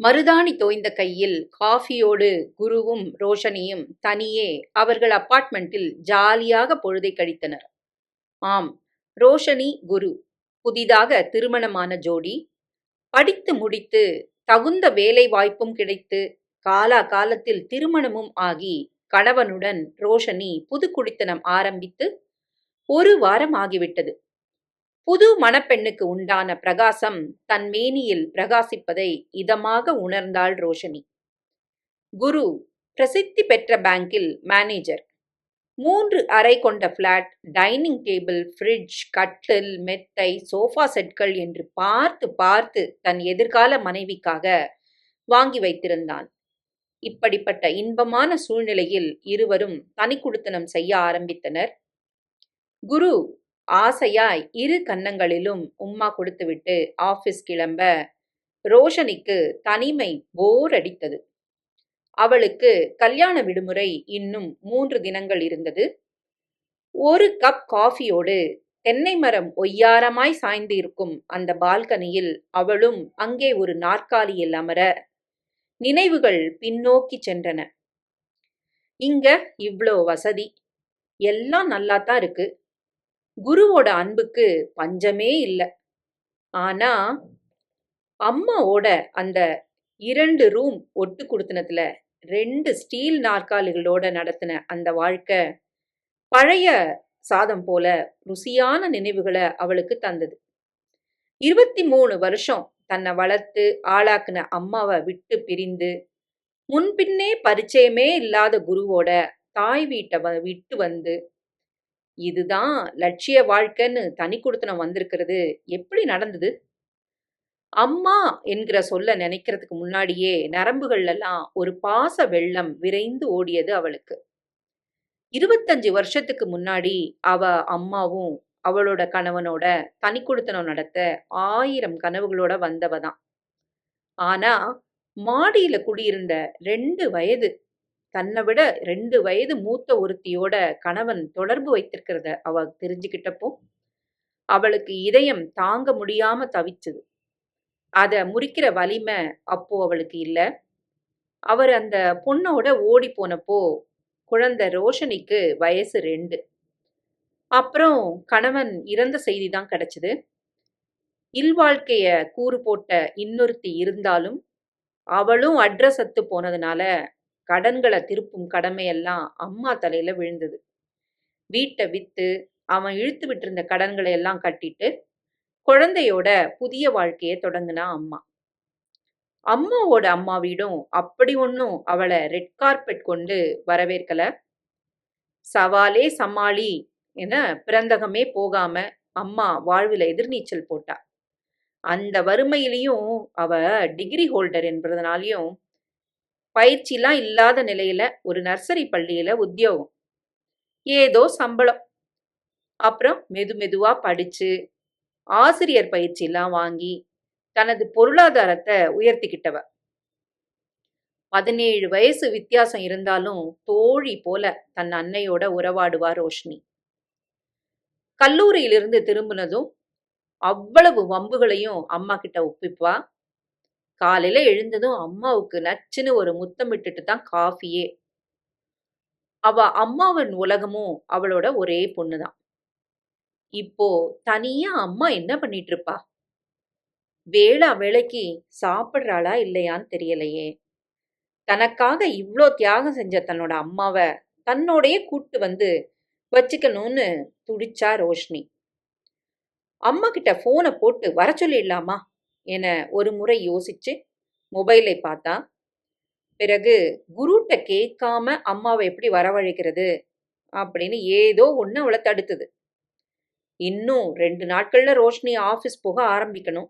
மருதாணி தோய்ந்த கையில் காஃபியோடு குருவும் ரோஷனியும் தனியே அவர்கள் அப்பார்ட்மெண்ட்டில் ஜாலியாக பொழுதை கழித்தனர். ஆம் ரோஷனி குரு புதிதாக திருமணமான ஜோடி. படித்து முடித்து தகுந்த வேலை வாய்ப்பும் கிடைத்து காலா காலத்தில் திருமணமும் ஆகி கணவனுடன் ரோஷனி புது குடித்தனம் ஆரம்பித்து ஒரு வாரம் ஆகிவிட்டது. புது மணப்பெண்ணுக்கு உண்டான பிரகாசம் தன் மேனியில் பிரகாசிப்பதை இதமாக உணர்ந்தாள் ரோஷனி. குரு பிரசித்தி பெற்ற பேங்கில் மேனேஜர். மூன்று அறை கொண்ட பிளாட் டைனிங் டேபிள் ஃப்ரிட்ஜ் கட்டில் மெத்தை சோஃபா செட்கள் என்று பார்த்து பார்த்து தன் எதிர்கால மனைவிக்காக வாங்கி வைத்திருந்தான். இப்படிப்பட்ட இன்பமான சூழ்நிலையில் இருவரும் தனி குடுத்தனம் செய்ய ஆரம்பித்தனர். குரு ஆசையாய் இரு கன்னங்களிலும் உம்மா கொடுத்துவிட்டு ஆபீஸ் கிளம்ப ரோஷனிக்கு தனிமை போர் அடித்தது. அவளுக்கு கல்யாண விடுமுறை இன்னும் மூன்று தினங்கள் இருந்தது. ஒரு கப் காஃபியோடு தென்னை மரம் ஒய்யாரமாய் சாய்ந்து இருக்கும் அந்த பால்கனியில் அவளும் அங்கே ஒரு நாற்காலியில் அமர நினைவுகள் பின்னோக்கி சென்றன. இங்க இவ்ளோ வசதி. எல்லாம் நல்லாத்தான் இருக்கு. குருவோட அன்புக்கு பஞ்சமே இல்லை. ஆனா அம்மாவோட அந்த இரண்டு ரூம் ஒட்டு கொடுத்தனத்துல ரெண்டு ஸ்டீல் நாற்காலிகளோட நடத்தின அந்த வாழ்க்கை பழைய சாதம் போல ருசியான நினைவுகளை அவளுக்கு தந்தது. இருபத்தி மூணு வருஷம் தன்னை வளர்த்து ஆளாக்குன அம்மாவை விட்டு பிரிந்து முன்பின்னே பரிச்சயமே இல்லாத குருவோட தாய் வீட்டை வ- விட்டு வந்து இதுதான் லட்சிய வாழ்க்கைன்னு தனி கொடுத்தனம் வந்திருக்கிறது. எப்படி நடந்தது? அம்மா என்கிற சொல்ல நினைக்கிறதுக்கு முன்னாடியே நரம்புகள்லாம் ஒரு பாச வெள்ளம் விரைந்து ஓடியது அவளுக்கு. இருபத்தஞ்சு வருஷத்துக்கு முன்னாடி அவ அம்மாவும் அவளோட கணவனோட தனி கொடுத்தனம் நடத்த ஆயிரம் கனவுகளோட வந்தவ தான். ஆனா மாடியில குடியிருந்த ரெண்டு வயது தன்னை விட ரெண்டு வயது மூத்த ஒருத்தியோட கணவன் தொடர்பு வைத்திருக்கிறத அவ தெரிஞ்சுக்கிட்டப்போ அவளுக்கு இதயம் தாங்க முடியாம தவிச்சது. அதை முறிக்கிற வலிமை அப்போ அவளுக்கு இல்லை. அவர் அந்த பொண்ணோட ஓடி போனப்போ குழந்தை ரோஷனிக்கு வயசு ரெண்டு. அப்புறம் கணவன் இறந்த செய்தி தான் கிடைச்சது இல்வாழ்க்கைய கூறு போட்ட இன்னொருத்தி இருந்தாலும் அவளும் அட்ரஸ் அத்து போனதுனால கடன்களை திருப்பும் கடமையெல்லாம் அம்மா தலையில விழுந்தது. வீட்டை வித்து அவன் இழுத்து விட்டிருந்த கடன்களை எல்லாம் கட்டிட்டு குழந்தையோட புதிய வாழ்க்கையை தொடங்கினா அம்மா. அம்மாவோட அம்மா வீடும் அப்படி ஒன்றும் அவளை ரெட் கார்பெட் கொண்டு வரவேற்கல. சவாலே சமாளி என பிறந்தகமே போகாம அம்மா வாழ்வில் எதிர்நீச்சல் போட்டா. அந்த வறுமையிலையும் அவ டிகிரி ஹோல்டர் என்பதனாலையும் பயிற்சிலாம் இல்லாத நிலையில ஒரு நர்சரி பள்ளியில உத்தியோகம். ஏதோ சம்பளம். அப்புறம் மெது மெதுவா படிச்சு ஆசிரியர் பயிற்சியெல்லாம் வாங்கி தனது பொருளாதாரத்தை உயர்த்திக்கிட்டவ. பதினேழு வயசு வித்தியாசம் இருந்தாலும் தோழி போல தன் அன்னையோட உறவாடுவா ரோஷினி. கல்லூரியிலிருந்து திரும்பினதும் அவ்வளவு வம்புகளையும் அம்மா கிட்ட ஒப்பிப்பா. காலையில எழுந்ததும் அம்மாவுக்கு நச்சுன்னு ஒரு முத்தமிட்டுட்டு தான் காஃபியே. அவ அம்மாவின் உலகமும் அவளோட ஒரே பொண்ணுதான். இப்போ தனியா அம்மா என்ன பண்ணிட்டு இருப்பா வேளா வேலைக்கு சாப்பிட்றாளா இல்லையான்னு தெரியலையே. தனக்காக இவ்வளோ தியாகம் செஞ்ச தன்னோட அம்மாவை தன்னோடையே கூட்டு வந்து வச்சுக்கணும்னு துடிச்சா ரோஷினி. அம்மா கிட்ட போனை போட்டு வர சொல்லிடலாமா? என ஒரு முறை யோசிச்சு மொபைலை பார்த்தா பிறகு குருட்ட கேட்காம அம்மாவை எப்படி வரவழைக்கிறது அப்படின்னு ஏதோ ஒன்று அவளை தடுத்தது. இன்னும் ரெண்டு நாட்கள்ல ரோஷினி ஆஃபீஸ் போக ஆரம்பிக்கணும்.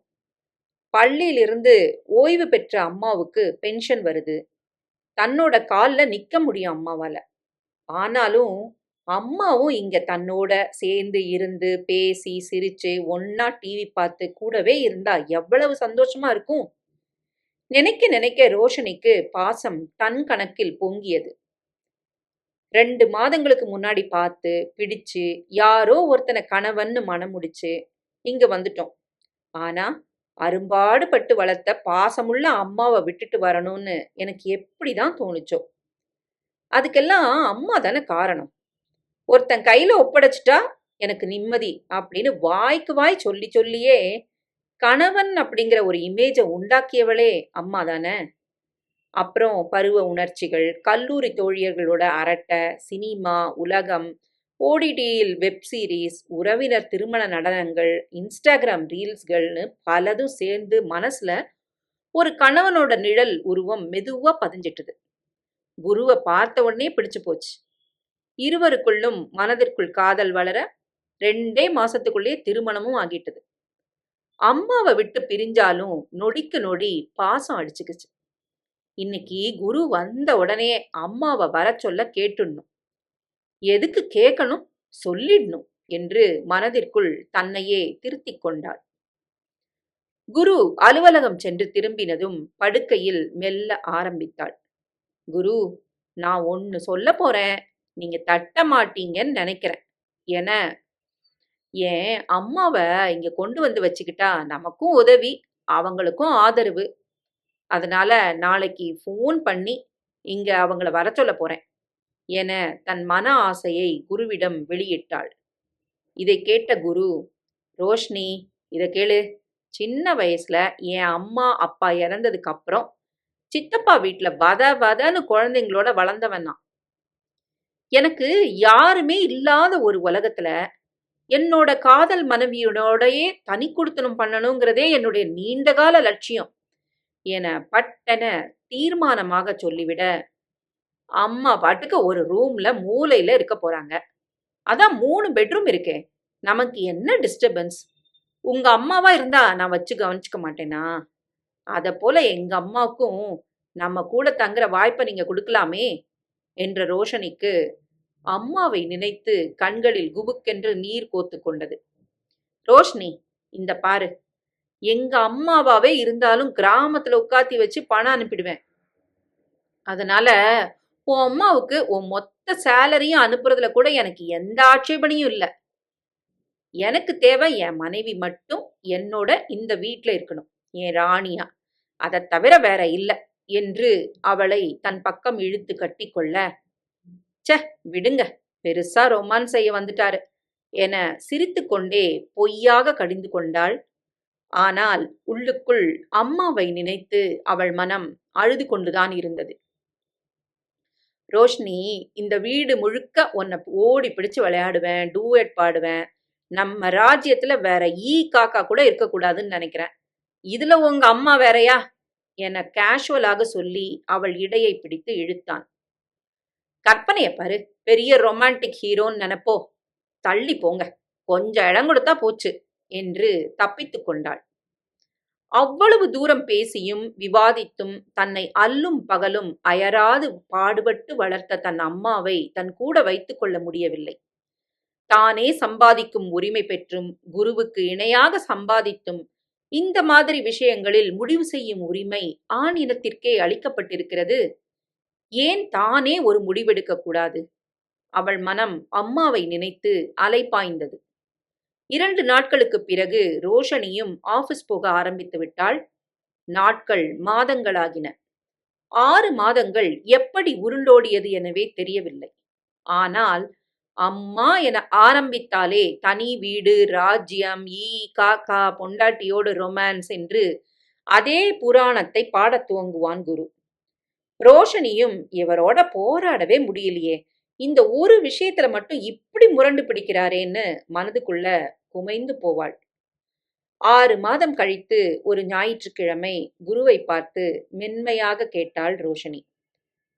பள்ளியிலிருந்து ஓய்வு பெற்ற அம்மாவுக்கு பென்ஷன் வருது. தன்னோட காலில் நிற்க முடியும் அம்மாவால். ஆனாலும் அம்மாவும் இங்க தன்னோட சேர்ந்து இருந்து பேசி சிரிச்சு ஒன்னா டிவி பார்த்து கூடவே இருந்தா எவ்வளவு சந்தோஷமா இருக்கும்? நினைக்க நினைக்க ரோஷனிக்கு பாசம் தன் கணக்கில் பொங்கியது. ரெண்டு மாதங்களுக்கு முன்னாடி பார்த்து பிடிச்சு யாரோ ஒருத்தனை கணவன்னு மனம் முடிச்சு இங்க வந்துட்டோம். ஆனா அரும்பாடுபட்டு வளர்த்த பாசமுள்ள அம்மாவை விட்டுட்டு வரணும்னு எனக்கு எப்படிதான் தோணுச்சோ? அதுக்கெல்லாம் அம்மா தானே காரணம். ஒருத்தன் கையில ஒப்படைச்சிட்டா எனக்கு நிம்மதி அப்படின்னு வாய்க்கு வாய் சொல்லி சொல்லியே கணவன் அப்படிங்கிற ஒரு இமேஜை உண்டாக்கியவளே அம்மா தானே. அப்புறம் பருவ உணர்ச்சிகள் கல்லூரி தோழியர்களோட அரட்டை சினிமா உலகம் ஓடிடியில் வெப் சீரிஸ் உறவினர் திருமண நடனங்கள் இன்ஸ்டாகிராம் ரீல்ஸ்கள்னு பலதும் சேர்ந்து மனசுல ஒரு கணவனோட நிழல் உருவம் மெதுவா பதிஞ்சிட்டுது. குருவை பார்த்த உடனே பிடிச்சு போச்சு. இருவருக்குள்ளும் மனதிற்குள் காதல் வளர ரெண்டே மாசத்துக்குள்ளே திருமணமும் ஆகிட்டது. அம்மாவை விட்டு பிரிஞ்சாலும் நொடிக்கு நொடி பாசம் அடிச்சுக்குச்சு. இன்னைக்கு குரு வந்த உடனே அம்மாவை வர சொல்ல கேட்டுடணும் எதுக்கு கேட்கணும் சொல்லிடணும் என்று மனதிற்குள் தன்னையே திருத்திக் கொண்டாள். குரு அலுவலகம் சென்று திரும்பினதும் படுக்கையில் மெல்ல ஆரம்பித்தாள். குரு நான் ஒன்னு சொல்ல போறேன். நீங்க தட்ட மாட்டீங்கன்னு நினைக்கிறேன். என ஏன் அம்மாவை இங்க கொண்டு வந்து வச்சுக்கிட்டா நமக்கும் உதவி அவங்களுக்கும் ஆதரவு. அதனால நாளைக்கு ஃபோன் பண்ணி இங்க அவங்கள வர சொல்ல போறேன். என தன் மன ஆசையை குருவிடம் வெளியிட்டாள். இதை கேட்ட குரு ரோஷினி இதை கேளு. சின்ன வயசுல என் அம்மா அப்பா இறந்ததுக்கு அப்புறம் சித்தப்பா வீட்டில் வத வதன்னு குழந்தைங்களோட வளர்ந்தவன் தான் எனக்கு யாருமே இல்லாத ஒரு உலகத்துல என்னோட காதல் மனைவியோடையே தனி கொடுத்தனம் பண்ணணுங்கிறதே என்னுடைய நீண்டகால லட்சியம். என பட்டன தீர்மானமாக சொல்லிவிட அம்மா பாட்டுக்கு ஒரு ரூம்ல மூலையில இருக்க போறாங்க. அதான் மூணு பெட்ரூம் இருக்கே. நமக்கு என்ன டிஸ்டர்பன்ஸ் உங்க அம்மாவா இருந்தா நான் வச்சு கவனிச்சுக்க மாட்டேனா? அத போல எங்க அம்மாவுக்கும் நம்ம கூட தங்குற வாய்ப்பை நீங்க கொடுக்கலாமே. என்ற ரோஷனிக்கு அம்மாவை நினைத்து கண்களில் குபுக்கென்று நீர் கோத்து கொண்டது. ரோஷினி இந்த பாரு. எங்க அம்மாவாவே இருந்தாலும் கிராமத்துல உட்காத்தி வச்சு பணம் அனுப்பிடுவேன். அதனால உன் அம்மாவுக்கு உன் மொத்த சேலரியும் அனுப்புறதுல கூட எனக்கு எந்த ஆட்சேபனையும் இல்லை. எனக்கு தேவை என் மனைவி மட்டும் என்னோட இந்த வீட்டில் இருக்கணும். என் ராணியா. அதை தவிர வேற இல்லை. என்று அவளை தன் பக்கம் இழுத்து கட்டி கொள்ள ச விடுங்க பெருசா ரொமான் செய்ய வந்துட்டாரு என சிரித்துக்கொண்டே பொய்யாக கடிந்து கொண்டாள். ஆனால் உள்ளுக்குள் அம்மாவை நினைத்து அவள் மனம் அழுது கொண்டுதான் இருந்தது. ரோஷினி இந்த வீடு முழுக்க உன்னை ஓடி பிடிச்சு விளையாடுவேன் டூயட் பாடுவேன். நம்ம ராஜ்யத்துல வேற ஈ காக்கா கூட இருக்கக்கூடாதுன்னு நினைக்கிறேன். இதுல உங்க அம்மா வேறயா? என கேஷுவலாக சொல்லி அவள் இடையை பிடித்து இழுத்தான். கற்பனைய பாரு பெரிய ரொமான்டிக் ஹீரோன்னு நினைப்போ. தள்ளி போங்க. கொஞ்சம் இடம் கொடுத்தா போச்சு என்று தப்பித்து கொண்டாள். அவ்வளவு தூரம் பேசியும் விவாதித்தும் தன்னை அல்லும் பகலும் அயராது பாடுபட்டு வளர்த்த தன் அம்மாவை தன் கூட வைத்துக் கொள்ள முடியவில்லை. தானே சம்பாதிக்கும் உரிமை பெற்றும் குருவுக்கு இணையாக சம்பாதித்தும் இந்த மாதிரி விஷயங்களில் முடிவு செய்யும் உரிமை ஆண் இனத்திற்கே அளிக்கப்பட்டிருக்கிறது. ஏன் தானே ஒரு முடிவெடுக்க கூடாது? அவள் மனம் அம்மாவை நினைத்து அலைப்பாய்ந்தது. இரண்டு நாட்களுக்கு பிறகு ரோஷனியும் ஆபீஸ் போக ஆரம்பித்து விட்டாள். நாட்கள் மாதங்களாகின. ஆறு மாதங்கள் எப்படி உருண்டோடியது எனவே தெரியவில்லை. ஆனால் அம்மா என ஆரம்பித்தாலே தனி வீடு ராஜ்யம் ஈ காக்கா பொண்டாட்டியோடு ரொமான்ஸ் என்று அதே புராணத்தை பாடத் துவங்குவான் குரு. ரோஷனியும் இவரோட போராடவே முடியலையே. இந்த ஒரு விஷயத்துல மட்டும் இப்படி முரண்டு பிடிக்கிறாரேன்னு மனதுக்குள்ள குமைந்து போவாள். ஆறு மாதம் கழித்து ஒரு ஞாயிற்றுக்கிழமை குருவை பார்த்து மென்மையாக கேட்டாள் ரோஷினி.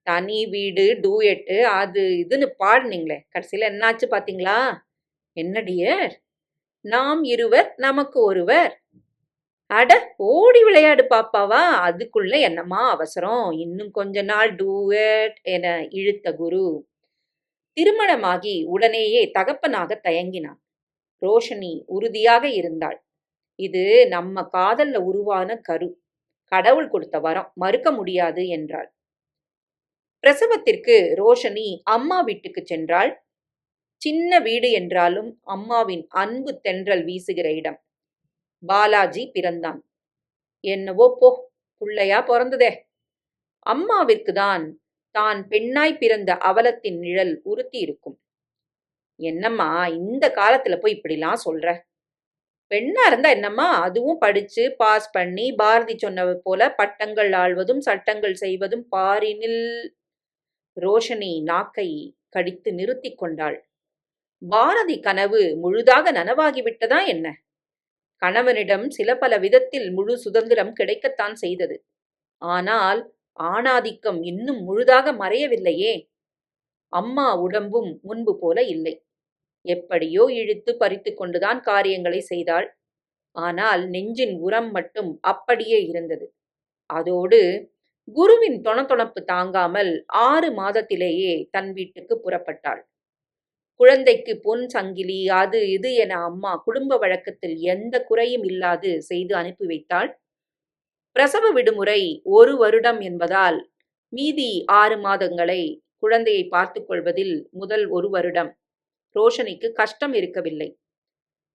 தனி வீடு டூயட்டு அது இதுன்னு பாடுனீங்களே கடைசியில் என்னாச்சு பார்த்தீங்களா என்ன டியர் நாம் இருவர் நமக்கு ஒருவர். அட ஓடி விளையாடு பாப்பாவா? அதுக்குள்ள என்னமா அவசரம்? இன்னும் கொஞ்ச நாள் டூயட் என இழுத்த குரு. திருமணமாகி உடனேயே தகப்பனாக தயங்கினான். ரோஷனி உறுதியாக இருந்தாள். இது நம்ம காதல்ல உருவான கரு. கடவுள் கொடுத்த வரம் மறுக்க முடியாது என்றாள். பிரசவத்திற்கு ரோஷனி அம்மா வீட்டுக்கு சென்றாள். சின்ன வீடு என்றாலும் அம்மாவின் அன்பு தென்றல் வீசுகிற இடம். பாலாஜி பிறந்தான். என்னவோ போ புள்ளையா பிறந்ததே. அம்மாவிற்கு தான் தான் பெண்ணாய் பிறந்த அவலத்தின் நிழல் உறுத்தி இருக்கும் என்னம்மா இந்த காலத்துல போய் இப்படிலாம் சொல்ற? பெண்ணா இருந்தா என்னம்மா அதுவும் படிச்சு பாஸ் பண்ணி பாரதி சொன்னவ போல பட்டங்கள் ஆழ்வதும் சட்டங்கள் செய்வதும் பாரினில் ரோஷனி நாக்கை கடித்து நிறுத்திக் கொண்டாள். பாரதி கனவு முழுதாக நனவாகிவிட்டதா என்ன? கணவனிடம் சில பல விதத்தில் முழு சுதந்திரம் கிடைக்கத்தான் செய்தது. ஆனால் ஆணாதிக்கம் இன்னும் முழுதாக மறையவில்லையே. அம்மா உடம்பும் முன்பு போல இல்லை. எப்படியோ இழுத்து பறித்து கொண்டுதான் காரியங்களை செய்தாள். ஆனால் நெஞ்சின் உரம் மட்டும் அப்படியே இருந்தது. அதோடு குருவின் தொணத்தொணப்பு தாங்காமல் ஆறு மாதத்திலேயே தன் வீட்டுக்கு புறப்பட்டாள். குழந்தைக்கு பொன் சங்கிலி அது இது என அம்மா குடும்ப வழக்கத்தில் எந்த குறையும் இல்லாது செய்து அனுப்பி வைத்தாள். பிரசவ விடுமுறை ஒரு வருடம் என்பதால் மீதி ஆறு மாதங்களை குழந்தையை பார்த்துக் கொள்வதில் முதல் ஒரு வருடம். ரோஷனிக்கு கஷ்டம் இருக்கவில்லை.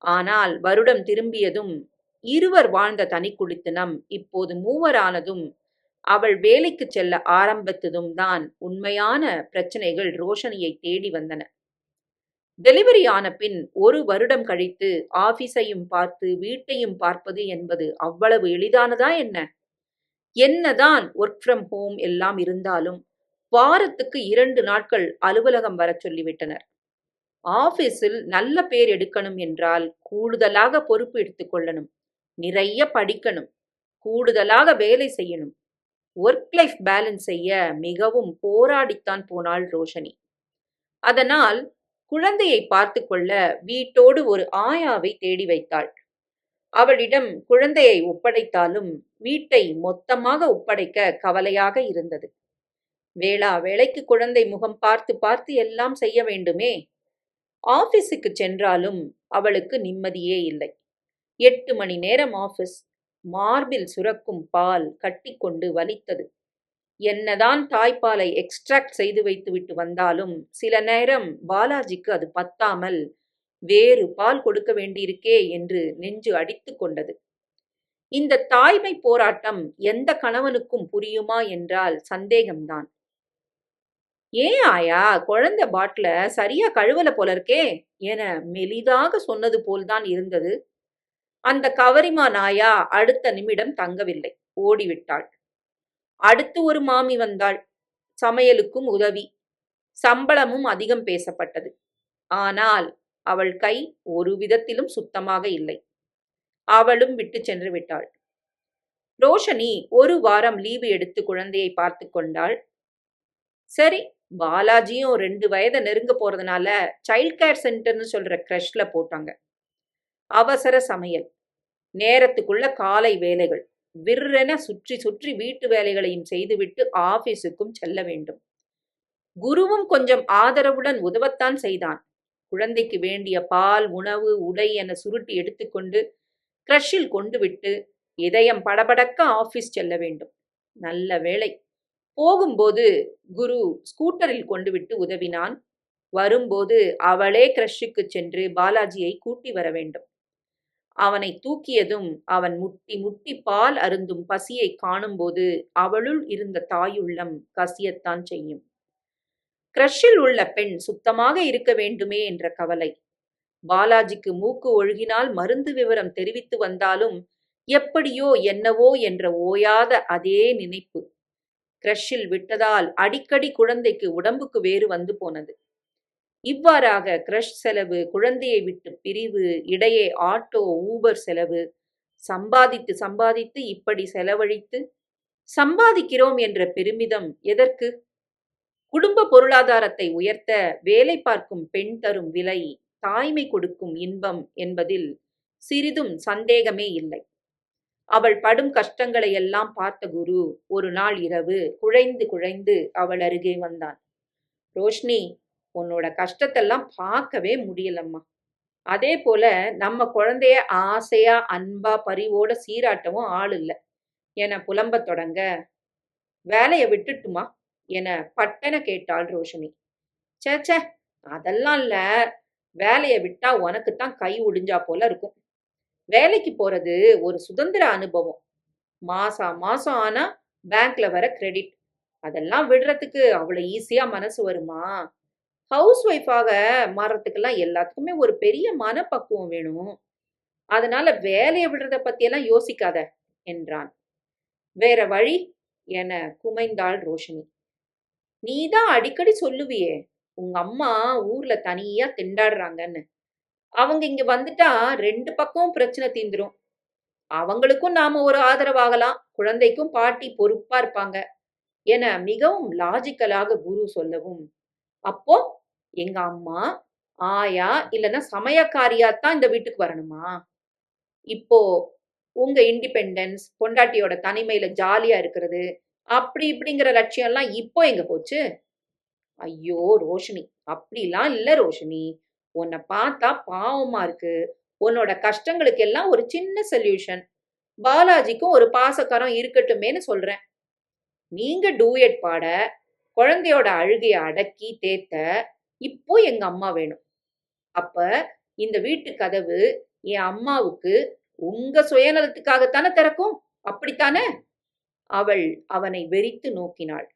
ஆனால் வருடம் திரும்பியதும் இருவர் வாழ்ந்த தனி குடித்தனம் இப்போது மூவரானதும் அவள் வேலைக்கு செல்ல ஆரம்பித்ததும் தான் உண்மையான பிரச்சனைகள் ரோஷனியை தேடி வந்தன. டெலிவரி ஆன பின் ஒரு வருடம் கழித்து ஆபீஸையும் பார்த்து வீட்டையும் பார்ப்பது என்பது அவ்வளவு எளிதானதா என்ன? என்னதான் ஒர்க் ஃப்ரம் ஹோம் எல்லாம் இருந்தாலும் வாரத்துக்கு இரண்டு நாட்கள் அலுவலகம் வர சொல்லிவிட்டனர். ஆபீஸில் நல்ல பேர் எடுக்கணும் என்றால் கூடுதலாக பொறுப்பு எடுத்துக்கொள்ளணும் நிறைய படிக்கணும். கூடுதலாக வேலை செய்யணும். ஒர்க் லைஃப் பேலன்ஸ் செய்ய மிகவும் போராடித்தான் போனாள் ரோஷனி. அதனால் குழந்தையை பார்த்து கொள்ள வீட்டோடு ஒரு ஆயாவை தேடி வைத்தாள். அவளிடம் குழந்தையை ஒப்படைத்தாலும் வீட்டை மொத்தமாக ஒப்படைக்க கவலையாக இருந்தது. வேளா வேளைக்கு குழந்தை முகம் பார்த்து பார்த்து எல்லாம் செய்ய வேண்டுமே? ஆபீஸுக்கு சென்றாலும் அவளுக்கு நிம்மதியே இல்லை. எட்டு மணி நேரம் ஆபீஸ் மார்பில் சுரக்கும் பால் கட்டிக்கொண்டு வலித்தது. என்னதான் தாய்ப்பாலை எக்ஸ்ட்ராக்ட் செய்து வைத்துவிட்டு வந்தாலும் சில நேரம் பாலாஜிக்கு அது பத்தாமல் வேறு பால் கொடுக்க வேண்டியிருக்கே என்று நெஞ்சு அடித்து கொண்டது. இந்த தாய்மை போராட்டம் எந்த கணவனுக்கும் புரியுமா என்றால் சந்தேகம்தான். ஏன் ஆயா குழந்தை பாட்டில சரியா கழுவல போல இருக்கே என மெலிதாக சொன்னது போல்தான் இருந்தது. அந்த கவரிமா நாயா அடுத்த நிமிடம் தங்கவில்லை. ஓடிவிட்டாள். அடுத்து ஒரு மாமி வந்தாள். சமையலுக்கும் உதவி. சம்பளமும் அதிகம் பேசப்பட்டது. ஆனால் அவள் கை ஒரு விதத்திலும் சுத்தமாக இல்லை. அவளும் விட்டு சென்று விட்டாள். ரோஷனி ஒரு வாரம் லீவு எடுத்து குழந்தையை பார்த்து கொண்டாள். சரி பாலாஜியும் ரெண்டு வயதை நெருங்க போறதுனால சைல்ட் கேர் சென்டர்னு சொல்ற கிரஷ்ல போட்டாங்க. அவசர சமையல். நேரத்துக்குள்ள காலை வேலைகள். விற்றென சுற்றி சுற்றி வீட்டு வேலைகளையும் செய்துவிட்டு ஆபீஸுக்கும் செல்ல வேண்டும். குருவும் கொஞ்சம் ஆதரவுடன் உதவத்தான் செய்தான். குழந்தைக்கு வேண்டிய பால் உணவு உடை என சுருட்டி எடுத்துக்கொண்டு கிரஷில் கொண்டு விட்டு இதயம் படபடக்க ஆபீஸ் செல்ல வேண்டும். நல்ல வேலை போகும்போது குரு ஸ்கூட்டரில் கொண்டு விட்டு உதவினான். வரும்போது அவளே கிரஷுக்கு சென்று பாலாஜியை கூட்டி வர வேண்டும். அவனை தூக்கியதும் அவன் முட்டி முட்டி பால் அருந்தும் பசியை காணும்போது அவளுள் இருந்த தாயுள்ளம் கசியத்தான் செய்யும். கிரஷில் உள்ள பெண் சுத்தமாக இருக்க வேண்டுமே என்ற கவலை. பாலாஜிக்கு மூக்கு ஒழுகினால் மருந்து விவரம் தெரிவித்து வந்தாலும் எப்படியோ என்னவோ என்ற ஓயாத அதே நினைப்பு. கிரஷில் விட்டதால் அடிக்கடி குழந்தைக்கு உடம்புக்கு வேறு வந்து போனது. இவ்வாறாக கிரஷ் செலவு குழந்தையை விட்டு பிரிவு இடையே ஆட்டோ ஊபர் செலவு சம்பாதித்து சம்பாதித்து இப்படி செலவழித்து சம்பாதிக்கிறோம் என்ற பெருமிதம் எதற்கு? குடும்ப பொருளாதாரத்தை உயர்த்த வேலை பார்க்கும் பெண் தரும் விலை தாய்மை கொடுக்கும் இன்பம் என்பதில் சிறிதும் சந்தேகமே இல்லை. அவள் படும் கஷ்டங்களை எல்லாம் பார்த்த குரு ஒரு நாள் இரவு குழைந்து குழைந்து அவள் அருகே வந்தான். ரோஷ்னி உன்னோட கஷ்டத்தெல்லாம் பார்க்கவே முடியலம்மா. அதே போல நம்ம குழந்தைய ஆசையா அன்பா பரிவோட சீராட்டவும் ஆள் இல்லை. என புலம்பத் தொடங்க வேலையை விட்டுட்டுமா? என பட்டன கேட்டாள் ரோஷினி. சேச்சே அதெல்லாம் இல்ல. வேலையை விட்டா உனக்கு தான் கை ஒடிஞ்சா போல இருக்கும். வேலைக்கு போறது ஒரு சுதந்திர அனுபவம். மாசா மாசம் ஆனா பேங்க்ல வர கிரெடிட். அதெல்லாம் விடுறதுக்கு அவ்வளவு ஈஸியா மனசு வருமா? ஹவுஸ் ஒய்ஃபாக மாறுறதுக்கெல்லாம் எல்லாத்துக்குமே ஒரு பெரிய மனப்பக்குவம் வேணும். அதனால வேலையை விடுறத பத்தியெல்லாம் யோசிக்காத என்றான். வேற வழி? என குமைந்தாள் ரோஷினி. நீதான் அடிக்கடி சொல்லுவியே உங்க அம்மா ஊர்ல தனியா திண்டாடுறாங்கன்னு. அவங்க இங்க வந்துட்டா ரெண்டு பக்கமும் பிரச்சனை தீந்துரும். அவங்களுக்கும் நாம ஒரு ஆதரவாகலாம் குழந்தைக்கும் பாட்டி பொறுப்பா இருப்பாங்க என மிகவும் லாஜிக்கலாக குரு சொல்லவும் அப்போ எங்க அம்மா ஆயா இல்லைன்னா சமயக்காரியா தான் இந்த வீட்டுக்கு வரணுமா? இப்போ உங்க இண்டிபெண்டன்ஸ் பொண்டாட்டியோட தனிமையில ஜாலியா இருக்கிறது அப்படி இப்படிங்கிற லட்சியம் எல்லாம் இப்போ எங்க போச்சு? ஐயோ ரோஷினி. அப்படிலாம் இல்ல ரோஷினி. உன்னை பார்த்தா பாவமா இருக்கு. உன்னோட கஷ்டங்களுக்கு எல்லாம் ஒரு சின்ன சொல்யூஷன் பாலாஜிக்கும் ஒரு பாசக்கரம் இருக்கட்டுமேன்னு சொல்றேன். நீங்க டூயட் பாட குழந்தையோட அழுகையை அடக்கி தேத்த இப்போ எங்க அம்மா வேணும். அப்ப இந்த வீட்டு கதவு என் அம்மாவுக்கு உங்க சுயநலத்துக்காகத்தானே திறக்கும்? அப்படித்தானே? அவள் அவனை வெறித்து நோக்கினாள்.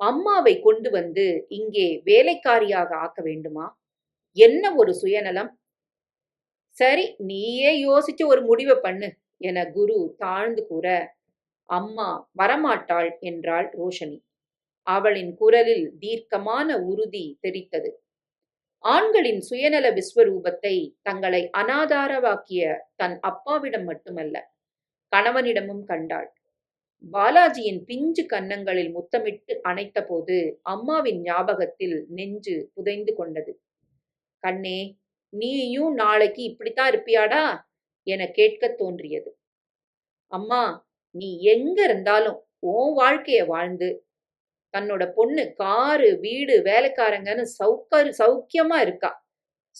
அம்மாவை கொண்டு வந்து இங்கே வேலைக்காரியாக ஆக்க வேண்டுமா? என்ன ஒரு சுயநலம்? சரி நீயே யோசிச்சு ஒரு முடிவை பண்ணு என குரு தாழ்ந்து கூற அம்மா வரமாட்டாள் என்றாள் ரோஷனி. அவளின் குரலில் தீர்க்கமான உறுதி தெரித்தது. ஆண்களின் சுயநல விஸ்வரூபத்தை தங்களை அனாதாரவாக்கிய தன் அப்பாவிடம் மட்டுமல்ல கணவனிடமும் கண்டாள். பாலாஜியின் பிஞ்சு கன்னங்களில் முத்தமிட்டு அணைத்தபோது அம்மாவின் ஞாபகத்தில் நெஞ்சு புதைந்து கொண்டது. கண்ணே நீயும் நாளைக்கு இப்படித்தான் இருப்பியாடா? என கேட்கத் தோன்றியது. அம்மா நீ எங்க இருந்தாலும் உன் வாழ்க்கைய வாழ்ந்து தன்னோட பொண்ணு காரு வீடு வேலைக்காரங்கன்னு சௌகர் சௌக்கியமா இருக்கா.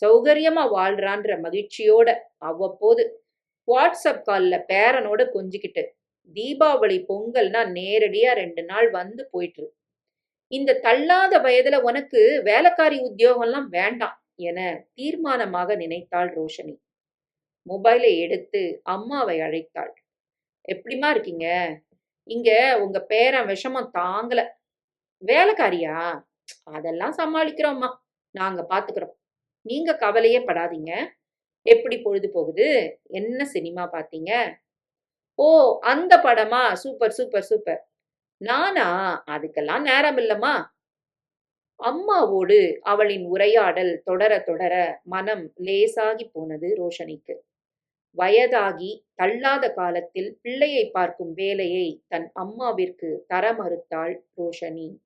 சௌகரியமா வாழ்றான்ற மகிழ்ச்சியோட அவ்வப்போது வாட்ஸ்அப் காலில் பேரனோட கொஞ்சிக்கிட்டு தீபாவளி பொங்கல்னா நேரடியா ரெண்டு நாள் வந்து போயிட்டு இந்த தள்ளாத வயதுல உனக்கு வேலைக்காரி உத்தியோகம்லாம் வேண்டாம் என தீர்மானமாக நினைத்தாள் ரோஷனி. மொபைலை எடுத்து அம்மாவை அழைத்தாள். எப்படிமா இருக்கீங்க? இங்க உங்க பேரன் விஷமம் தாங்கல. வேலைக்காரியா? அதெல்லாம் சமாளிக்கிறோம்மா. நாங்க பாத்துக்கிறோம். நீங்க கவலையே படாதீங்க. எப்படி பொழுது போகுது? என்ன சினிமா பாத்தீங்க? ஓ அந்த படமா? Super super super. நானா? அதுக்கெல்லாம் நேரம் இல்லம்மா. அம்மாவோடு அவளின் உரையாடல் தொடர தொடர மனம் லேசாகி போனது ரோஷனிக்கு. வயதாகி தள்ளாத காலத்தில் பிள்ளையை பார்க்கும் வேலையை தன் அம்மாவிற்கு தர மறுத்தாள் ரோஷனி.